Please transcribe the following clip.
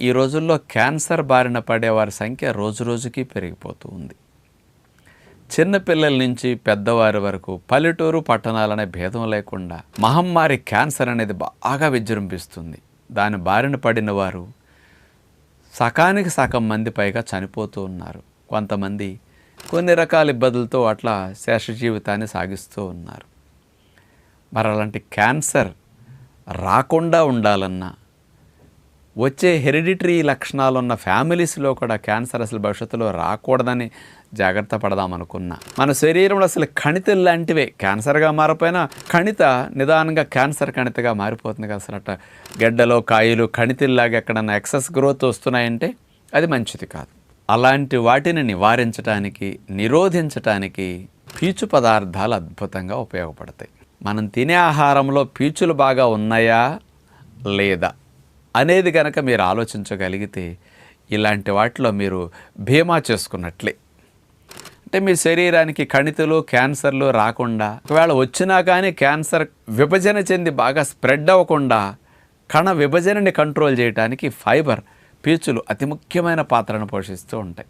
ఈ రోజుల్లో క్యాన్సర్ బారిన పడే వారి సంఖ్య రోజు రోజుకి పెరిగిపోతూ ఉంది. చిన్నపిల్లల నుంచి పెద్దవారి వరకు పల్లెటూరు పట్టణాలనే భేదం లేకుండా మహమ్మారి క్యాన్సర్ అనేది బాగా విజృంభిస్తుంది. దాని బారిన పడిన వారు సకానికి సగం మంది పైగా చనిపోతూ ఉన్నారు. కొంతమంది కొన్ని రకాల ఇబ్బందులతో అట్లా శేష జీవితాన్ని సాగిస్తూ ఉన్నారు. మరి అలాంటి క్యాన్సర్ రాకుండా ఉండాలన్నా వచ్చే హెరిడిటరీ లక్షణాలు ఉన్న ఫ్యామిలీస్లో కూడా క్యాన్సర్ అసలు భవిష్యత్తులో రాకూడదని జాగ్రత్త పడదాం అనుకున్నా. మన శరీరంలో అసలు కణితలు లాంటివే. క్యాన్సర్గా మారిపోయినా కణిత నిదానంగా క్యాన్సర్ కణితగా మారిపోతుంది కదా అసలు అట్ట. గడ్డలో కాయలు కణితిల్లాగా ఎక్కడన్నా ఎక్సెస్ గ్రోత్ వస్తున్నాయంటే అది మంచిది కాదు. అలాంటి వాటిని నివారించడానికి నిరోధించటానికి పీచు పదార్థాలు అద్భుతంగా ఉపయోగపడతాయి. మనం తినే ఆహారంలో పీచులు బాగా ఉన్నాయా? లేదా? అనేది కనుక మీరు ఆలోచించగలిగితే ఇలాంటి వాటిలో మీరు బీమా చేసుకున్నట్లే. అంటే మీ శరీరానికి కణితులు క్యాన్సర్లు రాకుండా ఒకవేళ వచ్చినా కానీ క్యాన్సర్ విభజన చెంది బాగా స్ప్రెడ్ అవ్వకుండా కణ విభజనని కంట్రోల్ చేయడానికి ఫైబర్ పీచులు అతి ముఖ్యమైన పాత్రను పోషిస్తూ ఉంటాయి.